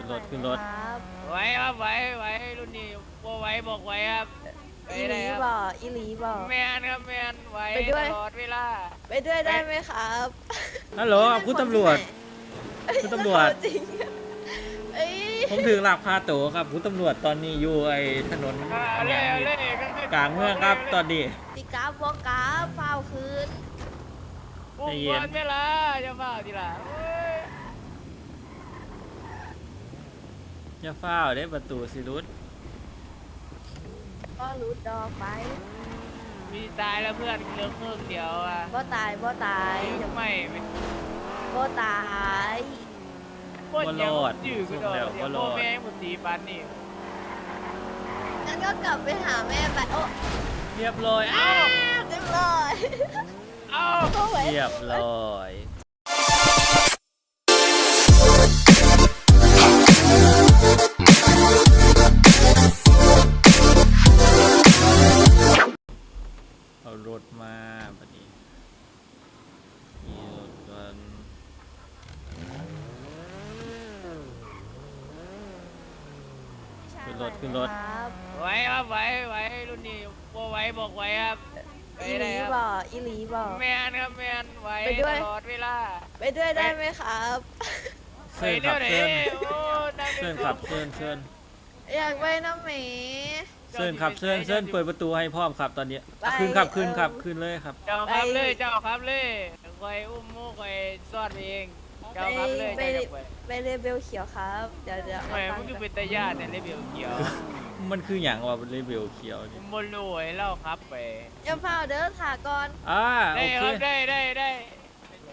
ขึ้นรถขึ้นรถ ครับไหวครับไหวไหวรุ่นนี้บ่ไหวบอกไหวครับไปอีหได้ลีครับบ่อีหลีบ่แมนครับแมนไหวไปด้วย ตลอดเวลาไปด้วยได้ไหมครับฮัลโหลคุณตำรวจ คุณตำรวจ จริงเอ้ยผมถึงหลักพาโตวครับคุณตำรวจตอนนี้อยู่ไอ้ถนนอ่าเอาเลยเอาเลยกลางเมืองครับตอนนี้ ติกราฟบอกกราฟเฝ้าวคืน อุ้มใจเย็บอนลเวลาจะมาทีละเว้ย อย่าฟ้าวได้ประตูสิรุดก็รูดดอกไปมีตายแล้วเพื่อนเหลือครึ่งเดียวอะบ่ตายบ่ตายไม่ไม่ไม่บ่ตายโคตรยังจืดก็โดนเดี๋ยวพ่อแม่หมดสีปันนี่งั้นก็กลับไปหาแม่ไปโอ้เรียบร้อยอ้าวเรียบร้อยเอ้าโอ้ยเรียบร้อย ชิญขับไปเชิญดี๋ยวนี้โอ้ได้เชิญขับเชิญเชิญอยากไปน้ำหมีเชิญขับเชิญเชิญเปิดประตูให้พร้อมครับตอนนี้ไปคืนขับคืนเอิ่มขับคืนเลยครับ เจ้าครับเลยเจ้าครับเลยคอยอุ้มมูคอยซ่อนเองเจ้าครับเลยไปเจ้าไปครับไปไปเรเบลเขียวครับ เดี๋ยวเดี๋ยวทำไมเอามึงตัก็งค์เป็นตาญาติเนี่ยเลยเบียวเขียว มันคืออย่างว่าเลเวลเขียวนี่บนรวยเล่าครับไปอย่าเฝ้าเด้อถ่าก่อนอ่าโอได้เคครับได้ได้ได้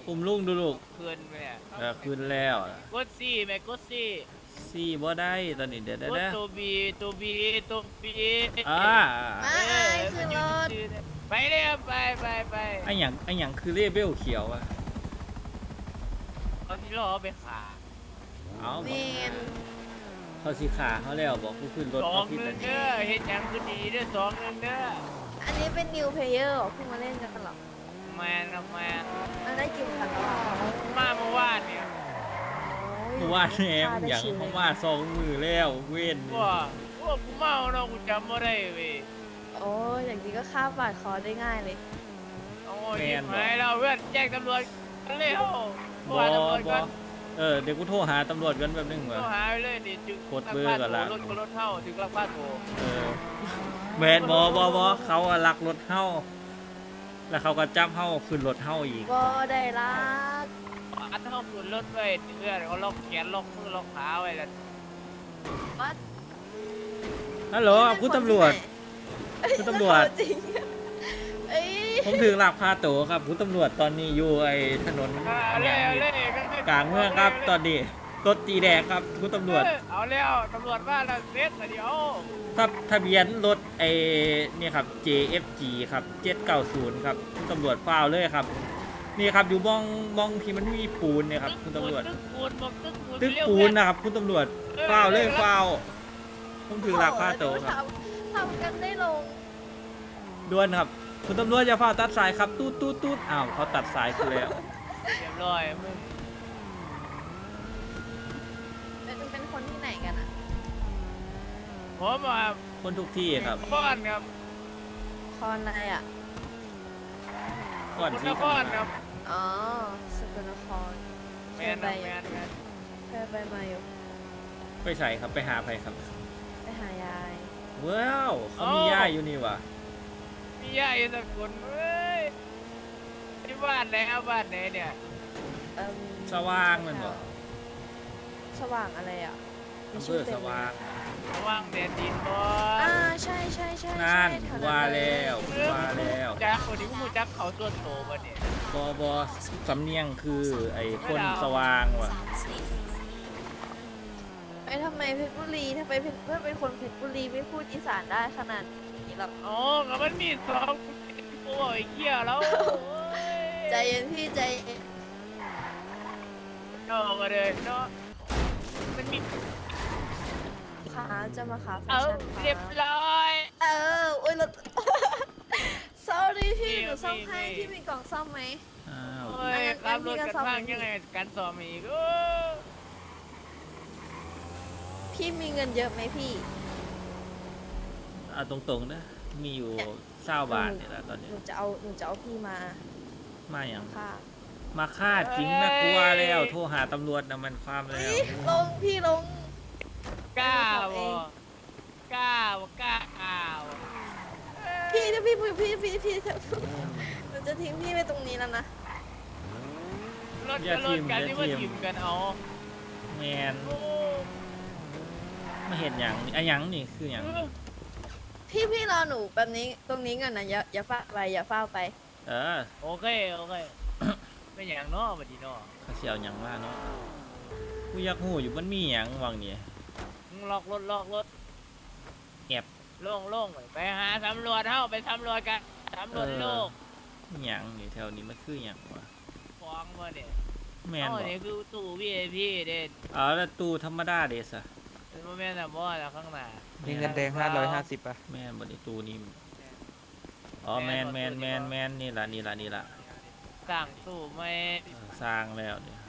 อุ้มลุงดูลูกคืนไปเนี่ยเออคืนแล้วกดซี่แม่กดซี่ซี่บ่ได้ตอนนี้เดี๋ยวได้กดนะตัวบีตัวบีตัวบีอ่ามาไอ้ขึ้นรถไปเลยครับไปไปไปไออย่างไออย่างคือเลเวลเขียวอะเอาที่ล้อไปขาเอาเมนเขาสีขาเขาแล้วบอกกูขึ้นรถสอเขางผิดหแล้นึ่วงนี่เด้อเฮ็ดหยังคือดีเด้อสองหนึ่งเด้ออันนี้เป็นนิวเพลเยอร์เพิ่งมาเล่นกันกันหรอ แมนครับแมนมันได้กินกันแล้วอะมาเมื่อวานเนี่ยเมื่อวานแหมอย่างเพราะว่าสองมือแล้วเว้นว่าว่ากูเมาเนาะกูจำไม่ได้เว้ยโอ้ยอย่างนี้ก็ฆ่าบาดคอได้ง่ายเลยโอ้ยไม่เราเพื่อนแจ้งตำรวจกันเร็วบอว่าตำรวจบกัอนเออเดี๋ยวกูโทรหาตำรวจกันแบบนึงก็ว่ะหายไปเลยนี่จึงกดเบอร์ก่อนละรถก็รถเท่าถึงลักพาโถเออแมนบอบอบอเขาอะลักรถเฮา แล้วเขาก็จับเฮาขึ้นรถเฮาอีกก็ได้รักอัดเท่าขึ้นรถไว้เพื่อนเขาล็อกแขนล็อกมือล็อกขาไว้แล้ววัดฮัลโหลคุณตำรวจคุณตำรวจ จริงเอ้ยผมถึงหลักพาโตวครับคุณตำรวจตอนนี้อยู่ไอ้ถนนเอาเลยเอาเลยกลางเมืองครับตอนนี้ รถตีแดงครับคุณตำรวจ เอาแล้วตำรวจว่าแล้วเซ็ตเดี๋ยวทับทะเบียนรถไอ้นี่ครับ JFG ครับ790ครับคุณตำรวจฟ้าวเลยครับ นี่ครับอยู่บ้องบ้องที่มันมีปูนเนี่ยครับคุณตำรวจ ตึกปูนบอกตึกปูนตึกปูนนะครับ คุณตำรวจฟ้าวเลยฟ้าวผมถึงหลักพาโตวครับทำทำกันได้ลง ด่วนครับ คุณตำรวจอย่าฟ้าวตัดสายครับ ตูดตูดตูดอ้าวเขาตัดสายคือแล้ว เรียบร้อยมึง เป็นเป็นคนที่ไหนกันอะ ผมอะคนทุกที่ครับบ้านครับคอนอะไรอะ ก่อนคุณที่นครครับอ๋อสกลนครแมนครับแมนแมนเคยไปมาอยู่ไปใส่ครับไปหาใครครับไปหายาย ว้าวเขามีย่าอยู่นี่ว่ะมีย่าอยู่สักคนเว้ยที่บ้านไหนเอาบ้านไหนเนี่ยเอิ่มสว่างมันบ่สว่างอะไรอะมีอำเภชื่ออเต็สมไหมว่าง ว่างแดดดินบ่อ่าใช่ใช่ใช่นั่นใช่แถนั้นว่าเยแล้วว่าแล้วจักคนนี้กูจักเขาส่วนโตบ่เนี่ยบอบอสำเนียงคือไอ้คนสว่างว่ะไอ้ยทำไมเพชรบุรีทำไมเพชรเพื่อนเป็นคนเพชรบุรีไม่พูดอีสานได้ขนาดนี้หรอกอ๋อก็มันมีสองโอ้ยเหี้ยแล้วใจเย็นพี่ใจเย็นเนาะก็เลยเนาะมันมี ขาจะมาขาแฟเออชั่นเรียบค่ะร้อย เออโอ้ยเรา sorry พี่มีหนูซ่อมมีให้มีพี่มีกล่องซ่อมไหม อ้าวโอ้ยงั้นขับรถงั้นพี่ก็กันซ่อมบ้างมันยังไงการสอบอีกโอ้พี่มีเงินเยอะไหมพี่ เอาตรงๆนะ มีอยู่เศร้าบาทนี่แหละตอนหนี้นูจะเอาหนูจะเอาพี่มามาอย่าง ค่ะ มาฆ่าจริงนะกลัวแล้ว โทรหาตำรวจนะมันความแล้วเฮ้ยลงพี่ลง กล้าเองบ่กล้าบ่กล้าอ้าวพี่นะพี่พี่พี่พี่พี่หนูจะทิ้งพี่ไว้ตรงนี้แล้วนะรถกับรถกันที่ว่าทิมกันเอาแมนโอ้ไม่เห็นอย่างนี้อะหยังนี่คืออย่างพี่พี่รอหนูแบบนี้ตรงนี้ก่อนนะอย่าอย่าฟ้าไปอย่าฟ้าไปเออโอเคโอเคเป็นอย่างเนาะบัดนี้เนาะเขาเสียวอย่างว่าเนาะกูอยากหูอยู่มันมีอย่างวังนี่มึง ล็อกรถล็อกรถแอบโล่งโล่งไปหาสำรวจเฮาไปสำรวจกันสำรวจโลกมีอย่างนี่แถวนี้มันคืออย่างวะฟ้องมาเนี่ยแมนอ๋บออกนี่คือตู้ VIP เด่นอ๋อแล้วตู้ธรรมดาเดสอะเป็นโมเมนต์อะบอสแล้วข้างหน้า มีเงินแดงห้าร้อยห้าสิบอะ แมนบนตู้นี้อ๋อแมนแมนแมนแมนนี่ละนี่ละนี่ละสั่งตู้ไม่เออสร้างแล้วเนี่ย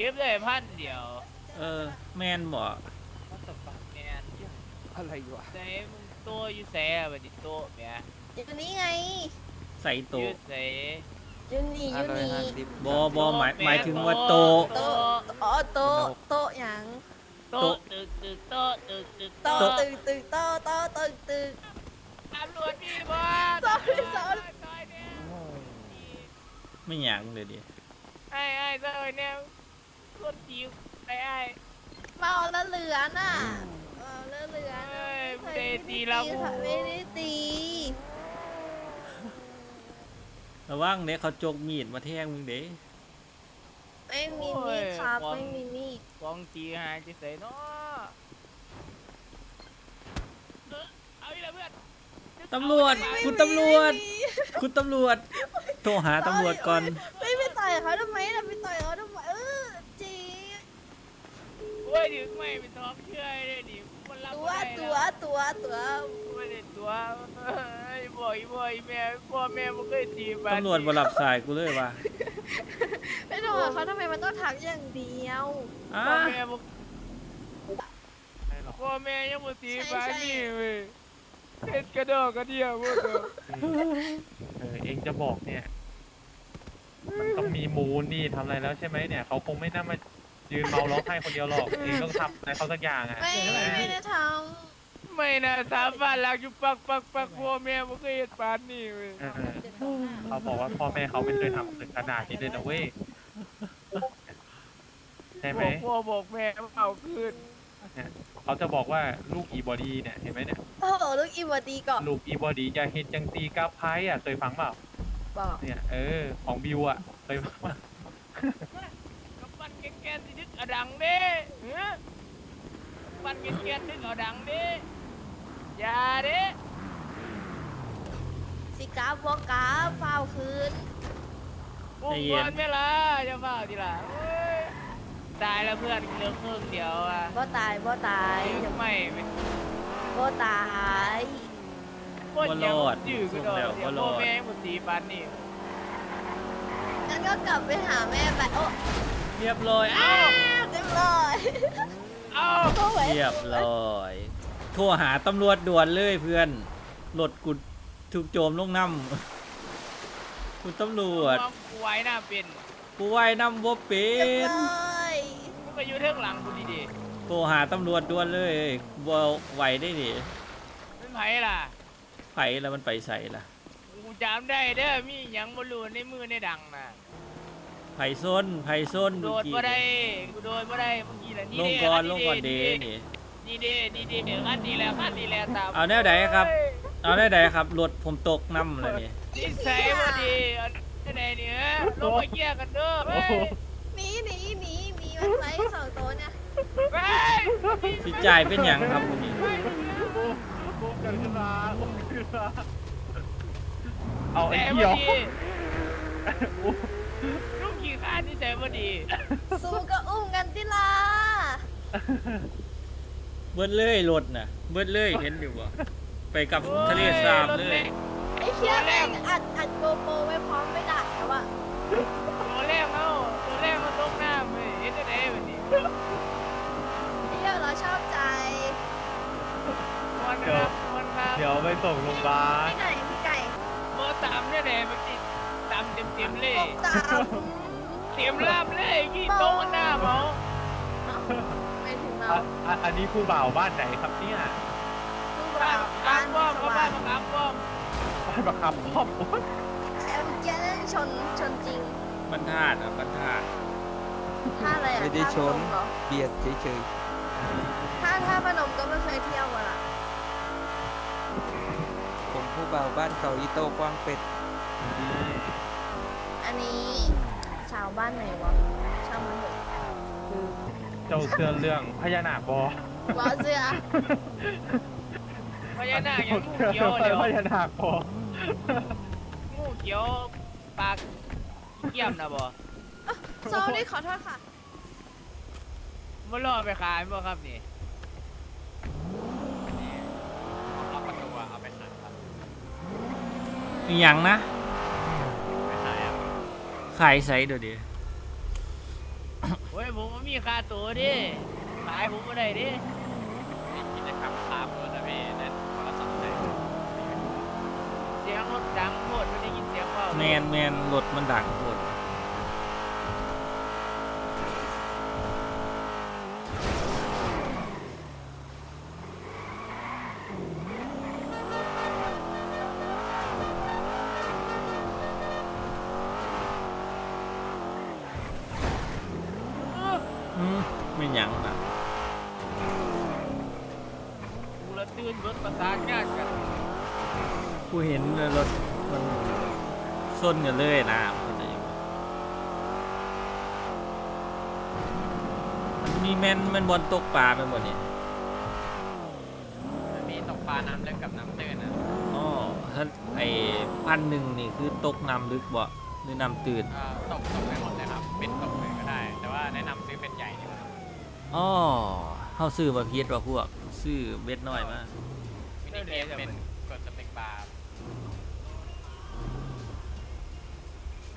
ยืมเลยพันเดียว เออ แมนบอกแมน อะไรอยู่อะใส่มึงโตะอยู่แซ่บัดนี้โตะแหม่อยู่นี่ไง ใส่อโต๊ะยู่แซ่อยู่นี่อห้ายู่ร้อยนี่ห้าสิบบอบอหมายหมายถึงว่าโต๊ะโต๊ะอ๋อโต๊ะโต๊ะหยังโต๊ะตึกตึกโต๊ะตึกตึกโต๊ะโต๊ะตึกตึกโต๊ะโต๊ะตึกตึกตำรวจมีบอส Sorry, sorry ซอยเนี่ยไม่หยังเลยดิไอ้ไอ้ซอยเนี่ยคนจิ๋วไอ้ไอ้มาเอาละเหลือน่ะเอาละเหลือ เอ้น่ะยไม่ได้ตีเรา ค่ะไม่ได้ตีระวังเด้เขาจกมีดมาแทงมึงเด้ไม่มีมีดครับไม่มีมีดกองจีหายจะใส่เนาะเออเอาอีกแล้วเพื่อนตำรวจ คุณตำรวจ คุณตำรวจ โทรหาตำรวจก่อน ไม่ไปต่อยเขาทำไมล่ะไปต่อยเขาทำไมเออจริงโอ้ยถึงไม่เป็นท้องเชื่อเลยดิมันรับ ตัวตัวตัวตัวไม่ได้ตัวไอ้บ่อยบ่อยแม่พ่อแม่ไม่เคยตีบานตำรวจบ่รับสายกูเลยว่ะไปต่อยเขาทำไมมันต้องทักอย่างเดียวพ่อแม่บ่พ่อแม่ยังบ่ตีบานนี่เว้ยเฮ็ดกระดอกกระเดียวหมดเลยเออเองจะบอกเนี่ยมันต้องมีมูลนี่ทำอะไรแล้วใช่ไหมเนี่ยเขาคงไม่น่ามา ยืนเมาร้องไห้คนเดียวหรอกเองต้องทำอะไรเขาสักอย่างอะไม่ใช่ไหมไม่ได้ทไม่นะสามบ้านหลักอยู่ปักปักปักพ่อแม่บ่เคยเฮ็ดปานนี่เว้ยเออเขาบอกว่าพ่อแม่เขาไม่เคยทำถึงขนาดนี้เลยนะเว้ยใช่ไหมบอกพ่อบอกแม่เอาคืนเขาจะบอกว่าลูกอีบอดีเนี่ยเห็นไหมเนี่ยำโอ้โหลูกอีวดีก่อนลูกอีบอดีจะเห็นจังตีกับไพ่อะเคยฟังเปล่าบอกเนี่ยเออของบิวอะเคยฟังเปล่า กับปั้นแก่ๆสิดึก เอาดังเด้เฮ้อปั้นแก่ๆดึกเอาดังเด้อย่าเด้สิกาบอกกาเฝ้าวคืนปุ๊บก่อนไหม่ล่ะจะเฝ้าทีหละเว้ยตายแล้วเพื่อนเหลือครึ่งเดียวอะบ่ตายบ่ตายไอ้ไม่เป็นบ่ตายคนยังจืดก็ดอกเดียวพ่อแม่หมดตีปันนี่งั้นก็กลับไปหาแม่ไปโอ้เรียบร้อยอ้าว เรียบร้อยเอ้าโอ้ยเรียบร้อยโทรหาตำรวจด่วนเลยเพื่อนรถกุดถูกโจมลงน้ำคุณตำรวจกูไว้หน้าเป็นกูว่ายน้ำบ่เป็เรียบน ร้อยกูก็อยู่เทิงหลังกูดีโทรหาตำรวจด่วนเลยบ่ไหวได้ดิๆเป็นไผล่ะ ไผแล้วมันไปใส่ล่ะกูจำได้เด้อมีหยังบ่รู้ในมือในดังน่ะไผส้นไผส้นโดเมื่อดกี้บ่ได้กูโดดบ่ได้เมื่อกี้น่ะนี่ลงเด้ก่อนคัลงก่อนเดนี่นี่นี่เด้นี่เด้นี่คันนี้แหละคันนี้แหละตามเอาแนวใดครับ เอาได้ไดครับรถผมตกน้ำเลยนี่นิสัยบ่ดีเอาที่ไหนเนี่ยลงมาเกี่ยกันเด้อเฮ้ยหนีหนีหนีหนีมันไปสองตัวเนี่ยเฮ้ยสิจ่ายเป็นหยังครับคุณนี่อุ้มกันขึ้นมาอุ้มขึ้นมาเอาไอ้แต่เหี้บ่ยวดีลูกขี้ข้า นนิสัยบ่ดี สู้ก็อุ้มกันติลาเบิดเลยรถน่ะ เบิดเลยเห็นอยู่บ่ไปกับทะเลสาบเลย ไอ้เชี่ยแม่งอัดอัดโกโปรไว้พร้อมไม่ได้แล้วอะตัวแรกเอ้าตัวแรกมันลงน้ำเว้ยเฮ็ดได้ไดบัดนี้ไอ้เหี้ยเราชอบใจยวไปส่งโรงพยาบาลที่ไหนพี่ไก่เมื่อตามเนี่ยแหละเมื่อกี้ตามเต็มเต็มๆเลยบอกตาม เต็มลาบเลยกี่โต๊ะหน้าเมาไม่ถึงเราอะอะอันนี้ผู้บ่าวบ้านไหนครับเนี่ยลูกบ้าเรานบ้าบ้านนป้อมสเขาว่าบ้านงประคับป้อมบ้านประคำป้อมโอ๊ยแอมเจนชนชนจริงบรรทัดครับบรรทัดท่าอะไรอะไม่ได้ชน ท่าพมเหรอเบียดเฉยถ้าถ้าพนมก็ไม่เคยเที่ยวมาละๆผมผู้บ่าวบ้านเขาอีโต้กว้างเป็ดอันนี้ ชาวบ้านไหนวะช่างมันเถอะคือเจ้าเสื้อเรื่องพญานาคบอว้าเสื้อพญานาคยังงูเขียวเสื้เดี๋อยวพญานาคบองูเขียวปากเกี่ยมนะบ่โซนี่ขอโทษค่ะมาล่อไปขายบ่ครับนี่เอาประตูอะเอาไปขายครับมีหยังนะไปขายอะ ขายไซส์เดี๋ยวดิโอ้ยผมบ่มีค่าตัวดิขายผมบ่ได้ดิมีกิจกรรมคาร์บด้วยนะพี่นั่นคนละสองแสนเสียงรถดังโคตรไม่ได้ยินเสียงเปล่าแมนแมนรถมันดังโคตร เออ อืมไม่หยังนะ กูละตื่นรถประสานงานกัน กูเห็นเลยรถมันส้ นกันเลยนะเข้าใจอยู่มันมีแมนแมันบอลตกปลาไปหมดนี่มันมีตกปลาน้ำลึกกับน้ำตื้นอะอ๋อถ้าไอ้พันหนึ่งนี่คือตกน้ำลึกบ่หรือน้ำตื่นก็ตกตกได้หมดเลยครับ เป็นตกเลยก็ได้ แต่ว่าแนะนำซื้อเป็นใหญ่ดีกว่าอ๋อเฮาซื้อมาเพียดว่าพวก ซื้อเบ็ดน้อยมามินิเกมเป็นกดสเปกบาร์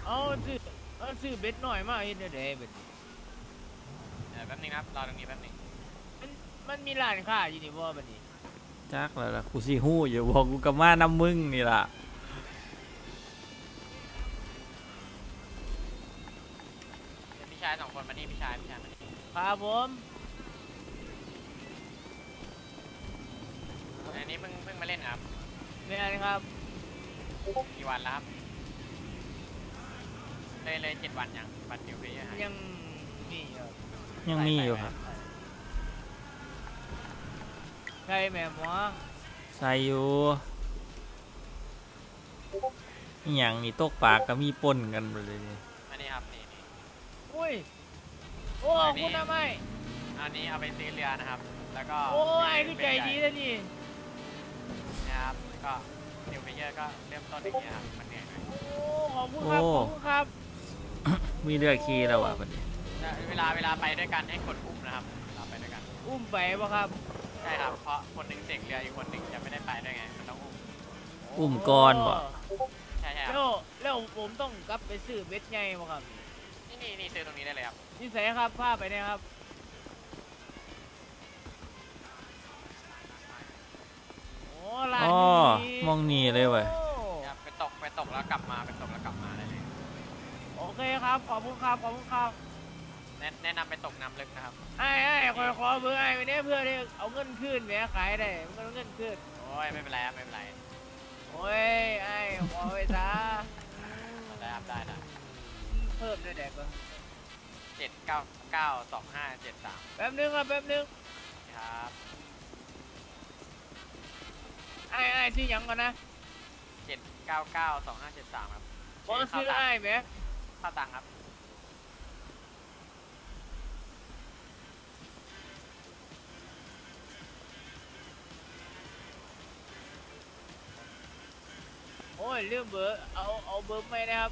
เอาซื้อเอาซื้อเบ็ดหน่อยมาเฮ็ดได้เด้เบ็ดเดี๋ยวแป๊บนึงนะครับรอตรงนี้แป๊บนึงมันมันมีร้านค้าอยู่นี่บ่บัดนี้จักแล้วล่ะกูสิฮู้อยู่บอกกูก็มานำมึงนี่ล่ะเดี๋ยวพี่ชายสองคนมานี่พี่ชายพี่ชายมานี่ครับผมอันนี้เพิ่งเพิ่งมาเล่นครับ แม่นครับกี่วันแล้วครับ เลยเลยเจ็ดวันยังบัตรเดียวพี่หายยังมีอยู่ยังมีอยู่ครับใช่แม่หมอใส่อยู่อหย่างนี่ตกปลาก็มีปนกันไปเลยนี่อันนี้ครับนี่นี่อุ้ย โอ้อันนี้คุณทำไมอันนี้เอาไปซื้อเรือนะครับ แล้วก็โอ้ยนี่ใจดีนะนี่นะครับก็นิวเพเยอร์ก็เริ่มต้นอย่างเงี้ยครับมันเหนื่อยหน่อยโอ้ขอบคุณครับขอบคุณครับ มีเรือขี่แล้วอะบัดนี้แต่เวลาเวลาไปด้วยกันให้กดอุ้มนะครับเราไปด้วยกัน อุ้มไปป่ะครับ ใช่ครับ เพราะคนหนึ่งเสกเรืออีกคนหนึ่งจะไม่ได้ไปด้วยไง มันต้องอุ้ม อุ้มก้อนบ่ใช่ใช่คแล้รับวแล้วผมต้องกลับไปซื้อเบ็ดใหญ่ป่ะครับ นี่นี่นี่ซื้อตรงนี้ได้เลยครับ นี่ใส่ครับผ้าไปเนี่ยครับ โอ้ร้านอ๋อนี้มองนี่เลยเว้ย โอ้ ครับไปตกไปตกแล้วกลับมาไปตกแล้วกลับมาได้เลย โอเคครับ ขอบคุณครับ ขอบคุณครับแนะแนะนำไปตกน้ำลึกนะครับ ไอ้ไอ้ขอขอเบอร์ไอ้ไปเนี่ยเพื่อที่เอาเงินคืนแหมขายได้มันก็เอาเงินคืนโอ้ยไม่เป็นไรครับไม่เป็นไรโอ้ยไอ้ขอไปซะได้ครับได้ได้เพิ่มได้แดกปะเจ็ดเก้าเก้าสองห้าเจ็ดสามแป๊บนึงครับแป๊บนึงครับไอ้ไอ้ที่ยังก่อนนะเจ็ดเก้าเก้าสองห้าเจ็ดสามครับขอซื้อไอ้แหม ค่าตังค์ครับ โอ้ยลืมเบอร์ เอาเอาเบอร์ไม่นะครับ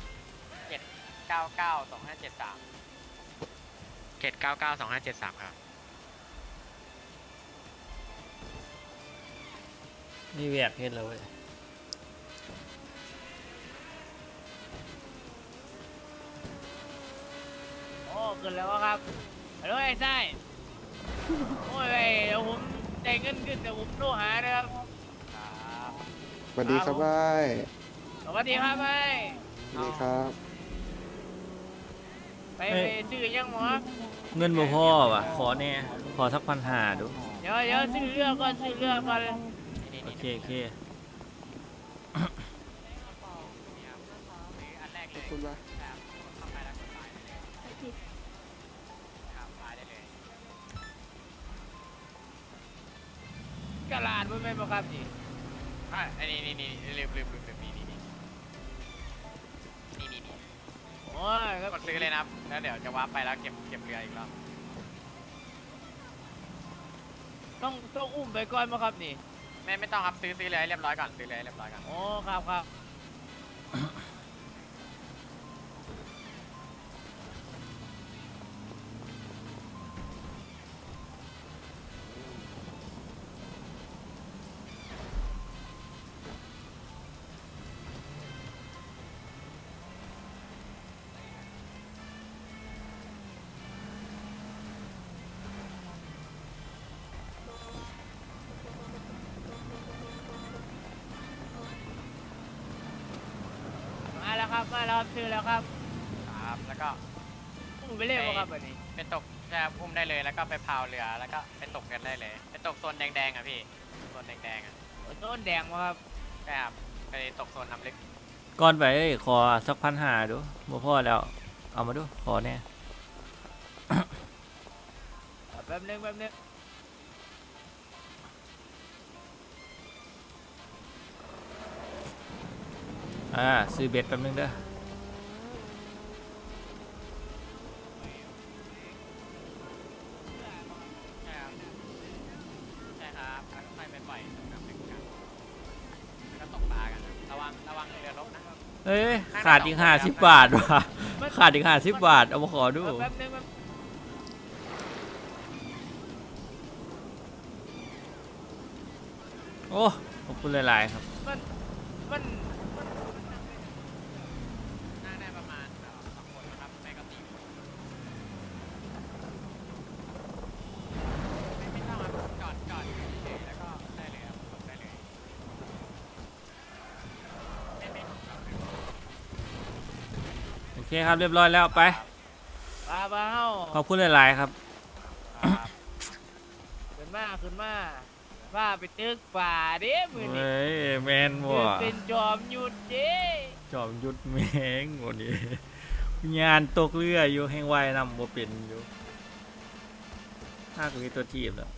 เก้าเก้าสองห้าเจ็ดสามเจ็ดเก้าเก้าสองห้าเจ็ดสามครับ นี่แวกเฮ็ดแล้วเว้ย โอ้เกินแล้วอะครับฮัลโหลไอ้ไส้โอ้ยเดี๋ยวผมได้เงินขึ้นเดี๋ยวผมโทรหานะครับครับสวัสดีครับบายสวัสดีครับไปสวัสดีครับ ไปไปซื้อยังหมอเงินบ่พอว่ะ ขอแน่ขอสักพันหาดู เดี๋ยวเดี๋ยวซื้อเรือก่อนซื้อเรือก่อนโอเคโอเคอันแรกขเลอบยคุณบา กระลาดบ่แม่นบ่ครับนี่อะอันนี้นี่นี่ลืมลืมลืมลืมนี่นี่นี่นี่นี่นี่โอ้ยครับกดซื้อเลยนะครับแล้วเดี๋ยวจะวาร์ปไปแล้วเก็บเก็บเรืออีกรอบต้องต้องอุ้มไปก่อนบ่ครับนี่ไม่ไม่ต้องครับซื้อซื้อเลยให้เรียบร้อยก่อนซื้อเลยให้เรียบร้อยก่อน โอ้ครับครับ ครับมาแล้วครับซื้อแล้วครับครับแล้วก็อุ้มไปเรื่อยบ่ครับแบบนี้ไปตกแช่อุ้มได้เลยแล้วก็ไปพาวเรือแล้วก็ไปตกกันได้เลย ไปตกโซนแดงๆอะพี่โซนแดงๆอะโอ้ต้นแดงบ่ครับใช่ครับไปตกโซนน้ำลึกก่อนไปเอ้ยขอสักพันหาดูบ่พอแล้ว เอามาดูขอแน่แป๊บนึงแป๊บนึง อ่าซื้อเบ็ดแป๊บนึงเด้อใช่ครับใช่ครับแล้วก็ไปไปปล่อยตกน้ำลึกกันแล้วก็ตกปลากันนะระวังระวังเรือรบนะเอ้ยขาดอีกห้าสิบบาทว่ะขาดอีกห้าสิบบาท เอามาขอดูแป๊บนึงแป๊บโอ้ขอบคุณหลาย ๆ ครับ เคครับเรียบร้อยแล้วไปปลาปลาเฮาขอบคุณหลายๆครับครับ ขึ้นมาขึ้นมาว่าไปตึกป่าเด้มือนี้เฮ้ยแมนมืบ่อเป็นจอมหยุดเด้จอมยุดแมงวันนี้งานตกเรืออยู่แห่งว่ายน้ำบ่เป็นอยู่ถ้ากูมีตัวทีมแล้ว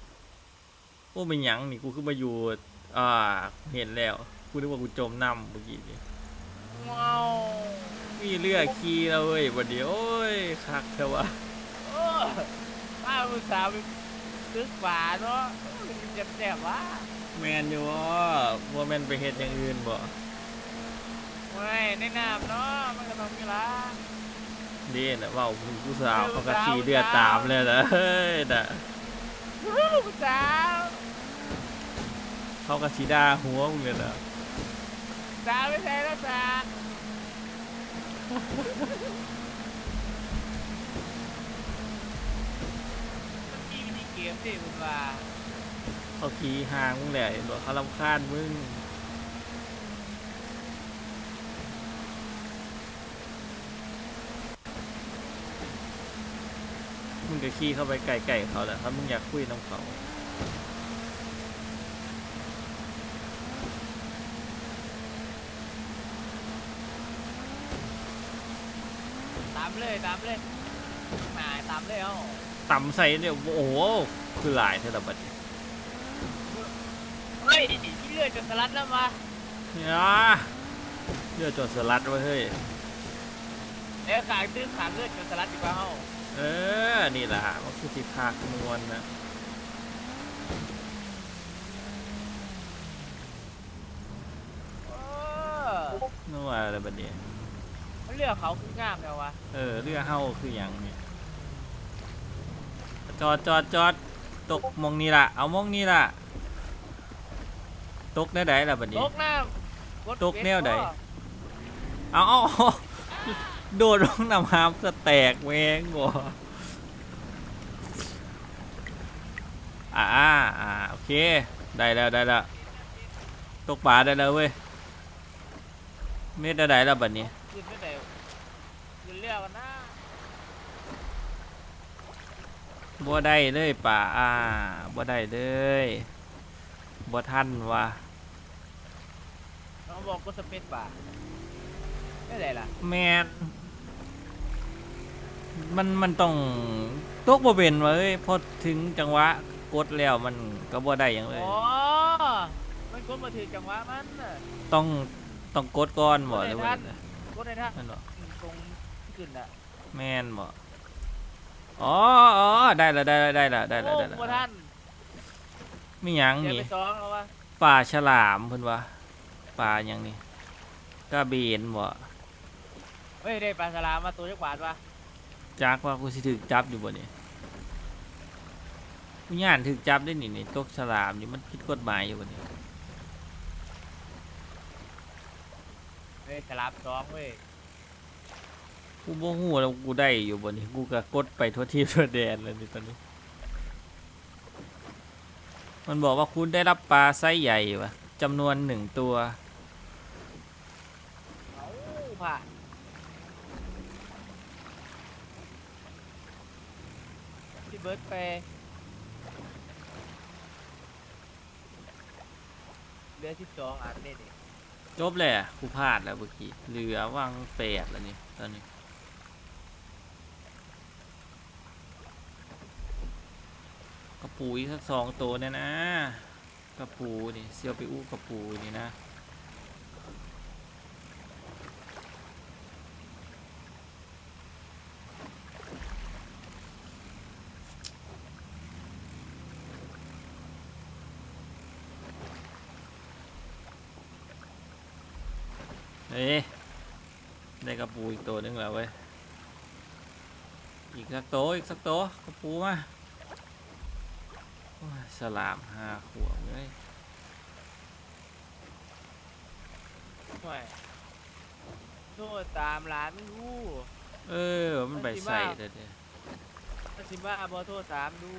โอ้เป็นหยังนี่กูขึ้นมาอยู่อ่าเห็นแล้วกูนึกว่ากูจมน้ำเมื่อกี้นี่ว้าว มีเรือขี่แล้วเว้ยวันนี้โอ้ยคักเถอะวะโอ้ป้าอุตส่าห์ไปตึกป่าเนาะมันจะแซ่บวะแมนอยู่ว่าว่าแมนไปเฮ็ดอย่างอื่นบ่ไม่ในน้ำเนาะมันก็ต้องมีละเด่นะเว่าผู้สาวเขาก็ขี่เรือตามเลยนะเฮ้ยน่ะผู้สาวเขาก็สีด่าหัวมึงเลยนะสาวไม่ใช่แล้วสาว มันมีวิธีเกมสิคุณว่าเขาขี่ห่างมึงแหละห็นบ่เขารำคาญมึงมึงก็ขี่เข้าไปไก่ๆเขาแหละถ้ามึงอยากคุยน้ำเขา ตาม เลยตามเลยมาตามเลยเอ้าต่ำใส่เนี่ยโอ้โหคือหลายเท่าบัดนี้เฮ้ยที่เลือดจนสลัดแล้วมาเนี่ยเรือจดสลัดไว้เฮ้ยเอ้ยขางตื้อขางเลือดจนสลัดดีกว่าเอ้าเออ นี่แหละมันคือสิคากมวนนะเออนึกว่าอะไรบัดนี้มันเลือกเขาคืองามแล้ววะเออเรือเฮาคืออย่างนี้จอดจอดจอดตกมองนี่ล่ะ เอามองนี่ล่ะ ตกแนวใดล่ะบัดตนี้กน้ำดตกแนวใดเบ็บ่เอาเอาเอาโดดลงน้ำหามก็แตกแมงบ่อ่าอ่าโอเค ได้แล้วได้แล้วตกปลาได้แล้วเว้ยเม็ดอะไรแล้วบัดนี้ขึ้นไม่ได้ขึ้น เรือกันนะบ่ได้เลยป่าอ่าบ่ได้เลยบ่ทันว่ะน้องบอกก็สเปซบาร์ไม่ได้ล่ะแม่นมันมันต้องตกบ่เป็นเว้ยพอถึงจังหวะกดแล้วมันก็บ่ได้หยังเลย อ๋อมันคนมาถือจังหวะมันน่ะ ต้องต้องกดก่อนบ่กดหให้รือว่าทันก็ได้ท่านั่นบ่ตรงที่ ขึ้นอะแม่นบ่อ๋ออ๋อได้แล้วได้แล้วได้แล้วได้แล้วโอ้ได้แล้วบ่ท่านมีหยังเดี๋ยวนี่ไปสองแล้ววะปลาฉลามเพิ่นว่าปลาหยังนี่กระเบนบ่เฮ้ยได้ปลาสลามมาตัวจักบาทวะจักว่ากูสิถูกจับอยู่บ่นี่กูย่านถูกจับได้นี่นี่ตกฉลามนี่มันผิดกฎหมายอยู่บ่นี่เฮ้ยสลามสองเว้ย กูบ่ฮู้แล้วกูได้อยู่บ่นี่กูก็กดไปทั่วที่ทั่วแดนเลยนี่ตอนนี้ มันบอกว่าคุณได้รับปลาไซส์ใหญ่วะจำนวนหนึ่งตัวเอาผ่านพี่เบิร์ดไปเหลือสิบสองอันนี่นี่จบเลยอะกูพลาดแล้วเมื่อกี้เหลือวางแปดแล้วนี่ตอนนี้ กระ ปูอีกสักสองตัวเนี่ยนะกระปูนี่เซียวไปอู้กระปูนี่นะเอ้ได้กระปูอีกตัวหนึงแล้วเว้ย อีกสักตัวอีกสักตัวกระปูมา สลามห้าขวบเลยห่วยโทษตามร้านไม่รู้เออ มันไปใส่เด้อเด้อถ้าสิบ้าบอโทษตามดู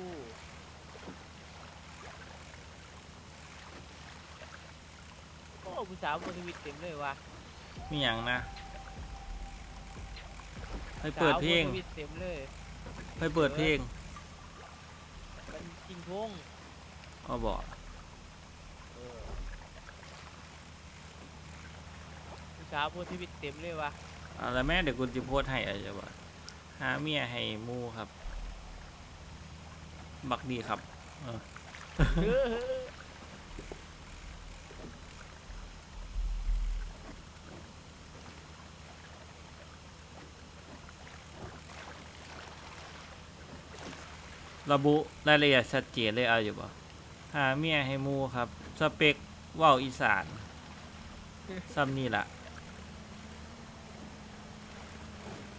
โอ้ผู้สาวบนทวิตเต็มเลยวะมีอย่างนะไปเปิดเพลงสาวบนทวิตเต็มเลยไปเปิดเพลง เป็นจริงพง เอาบอกเออผู้สาวบนทวิตเต็มเลยวะเอาแล้วแม่เดี๋ยวกูจะโพสต์ให้อะไรจะบอกหาเมียให้หมูครับ บักดีครับเออระบุรายละเอียดชัดเจนเลยเอาอยู่บ่ หาเมียให้หมูครับ สเปคเว้าอีสานซ้ำนี่ล่ะ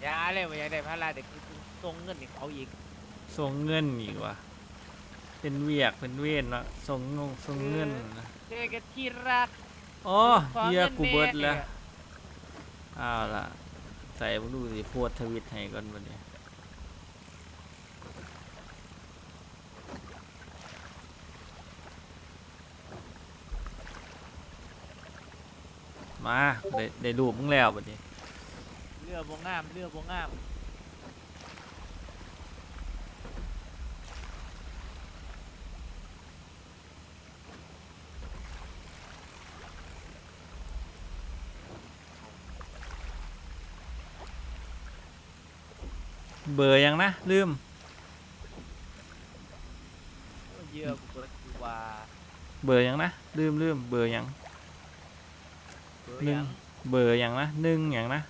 อย่าเลยว่าอยากได้พาราเด็กกูส่งเงินให้เขาอีกส่งเงินอีกว่ะเป็นเวียกเป็นเวนเนาะส่งงงส่งเงินนะเจอกันที่รัก อ๋อขอเฮียเงินกูเบิดแน่แล้วเอาล่ะ ใส่มึงดูสิโพสต์ทวิตให้ก่อนวันนี้ มาได้ได้รูปมึงแล้วบัดนี้เรือบงงามเรือบงงามเบอร์ยังนะลืมเยื่อกูเบิดกูว่าเบอร์ยังนะลืมลืมเบอร์ยังเบอร์ หนึ่หงยังเบอร์ยังนะหนึ่งยังนะ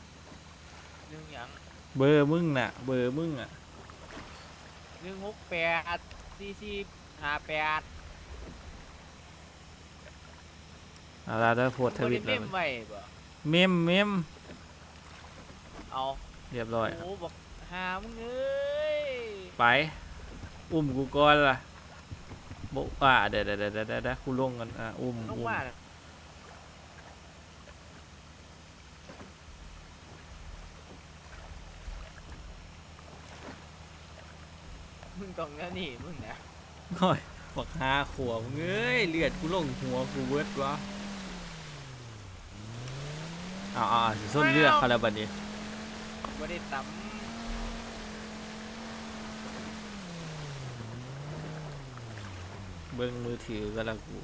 หนึ่งหยังเบอร์มึงน่ะ เบอร์มึงอะหนึ่งหกแปดสี่สี่ห้าแปดเอาล่ะได้โพสต์ทบ่วิได้ตเมแล้วมไว้บ่เมมเมมเอาเรียบร้อยโอ้บอกหามึงเอ้ยไป อุ้มกูก่อนล่ะบอกอ่าเดี๋ยวเดี๋ยวเดี๋ยวเดี๋ยวเดี๋ยวกูลงกันอะอุ้มลงอุ้มมาน่ะ มึงต้องแน่นี่มึงนะโอ้ยบักหาขวบเอ้ยเลือดกูลงหัวกูเบิดวะเอาเอาเอาสิส้นเลือกเขาแล้วบัดนี้บ่ได้ตเบิ่งมือถือก็แล้วกู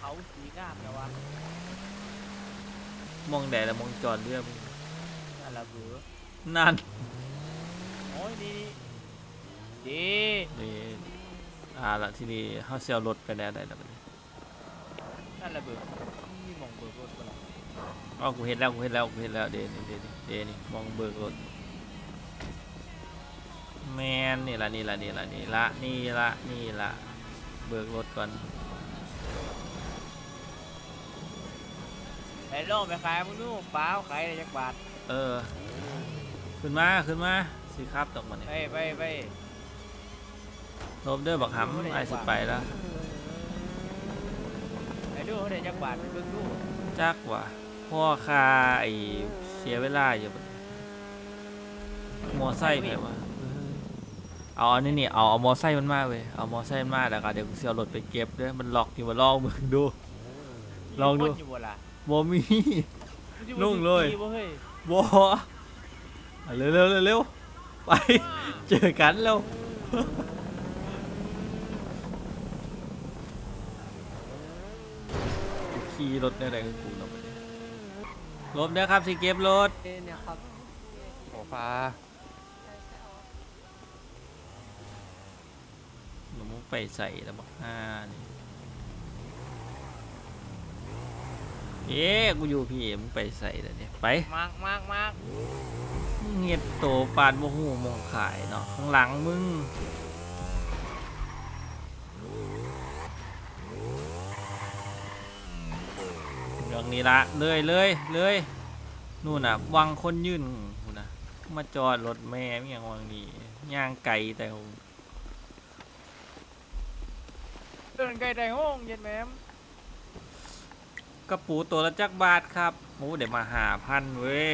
เลือกเขาสีงามแต่ว่ามองแดดแล้วมองจอดเรือมึงนั่นละเบือนั่นโอ้ยนี่ดีนี่อ่าละทีนี้เฮาสิเอารถไปแล้วได้แล้วบัดนี้นั่นละเบือมีหมองเบิกรถบ่ล่ะเอากูเห็นแล้วกูเห็นแล้วกูเห็นแล้วเดนี่เดนี่เดนี่มองเบิกรถแมนนี่ละนี่ละนี่ละนี่ละนี่ละนี่ละเบิกรถก่อน อ้โล่ไปขายมึงนู่นเปล่าขายได้จักบาทเออ ขึ้นมา ขึ้นมา สิครับตกมาเนี่ยไปไปไปลบเด้อบักหำไอ้สิไปแล้ว ไอ้ดูเขาได้จักบาทไปเบิ่งดูจักว่ะพ่อคาไอ้เสียเวลาอยู่บัดนี้มอไซค์ไปวะเอาอันนี้นี่เอาเอามอไซค์มันมาเว้ยเอามอไซค์มันมาแล้วก็เดี๋ยวกูสิเอารถไปเก็บเด้อมันล็อกอยู่มาลองมึงดู ลองดู มีคนอยู่บ่ล่ะ บ่มีมันอยู่นุ่งเลย บ่เฮ้ยบ่เอาเร็วเร็วเร็วเร็วไป เจอกันแล้วขี่รถได้ไรกูเนาะบัดนี้ลบเด้อครับสิเก็บรถหัวฟ้าหนูมุกไปใส่แล้วบอกอ่านี่ เอ๊ะกูอยู่พี่มึงไปใส่แล้วเนี่ยไปมากมากมากเงียบโตปานบ่หูมองขายเนาะข้างหลังมึงเรื่องนี้ละเลยเลยเลยนู่นน่ะวังคนยื่นนู่นน่ะมาจอดรถแม่เมียงวังนี้ย่างไก่แต่ของเดินไกลได้ห้องเย็นแหมม กระปูตัวละจักบาทครับโอ้เดี๋ยวมาหาพันเว้ย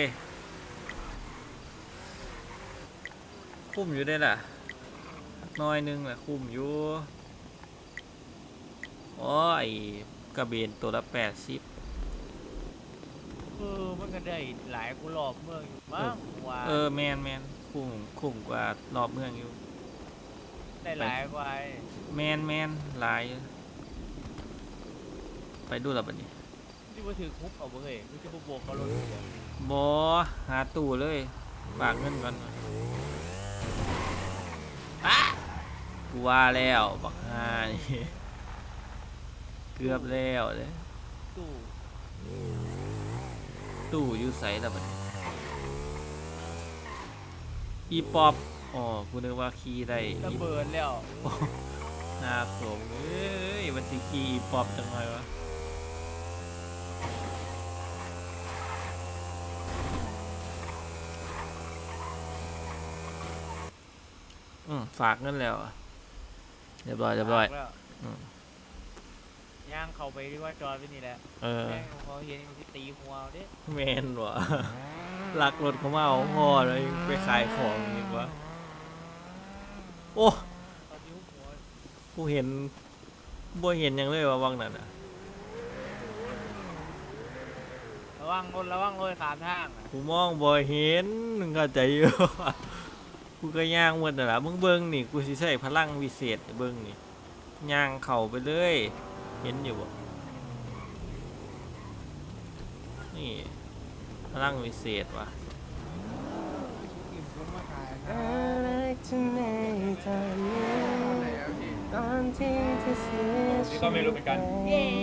คุ้มอยู่ได้ล่ะน้อยหนึงแหละคุ้มอยู่โอ้ยกระเบนตัวละแปดสิบเออมันก็ได้หลายกูรอบเมืองอยู่มั้งว่าเออแมนแมนคุ้มคุ้มกว่ารอบเมืองอยู่ ได้หลายกว่าไอ้แมนแมนหลายอยู่ไปดูและบัดนี้ ที่ว่าถือคุบเอาบ่เฮ้ยกูจะบ่บวกเขารถกูบ่บอหาตู้เลยฝากเงินก่อนกูว่าแล้วบักฮานี่เกือบแล้วเลยตู้ตู้อยู่ใสแล้วบัดนี้อีป๊อปอ๋อกูนึกว่าขี่ได้ระอีเบิดแล้วหน้าโขงเอ้ยมันสิขี่อีป๊อปจังเลยวะ อืมฝากเงินแล้วอะเรียบร้อยเรียบร้อย แล้วอืม ย่างเข้าไปที่ว่าจอดไปนี่แหละเออแม่งพอเห็นมันสิตีหัวเอาเด้แมนวะลักรถเขามาเอาพ่อเลยไปขายของอีกวะโอ้ตอนนี้หัวกูเห็นบ่เห็นหยังเลยว่าวังนั่นอะระวังรถระวังรถขามทางนะกูมองบ่เห็นมึงเข้าใจอยู่ กูก็ย่างหมดแต่ละมึงเบิ้งนี่กูสิใช้พลังวิเศษเบิ้งนี่ย่างเข่าไปเลย เห็นอยู่บ่นี่พลังวิเศษว่ะ นี่ก็ไม่รู้เหมือนกัน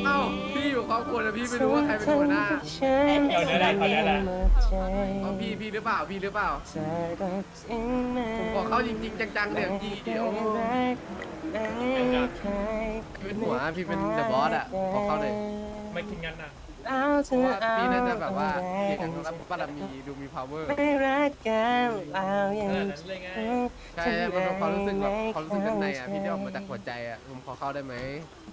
เอ้าพี่อยู่ครอบครัวแต่พี่ไม่รู้ว่าใครเป็นหัวหน้าเดี๋ยวนี้แหละตอนนี้แหละ เอาพี่พี่หรือเปล่าพี่หรือเปล่า ผมขอเข้าจริงๆจังๆเนี่ยจีเดียวเป็นหัวพี่เป็นเดอะบอสอะขอเข้าเลยไม่คิดงั้นนะ เพราะว่าพี่น่าจะแบบว่าเก่งทางรับบารมีดูมี power ขนาดนั้นเลยไงใช่มันเป็นความรู้สึกแบบความรู้สึกข้างในอะพี่ที่ออกมาจากหัวใจอะผมขอเข้าได้ไหม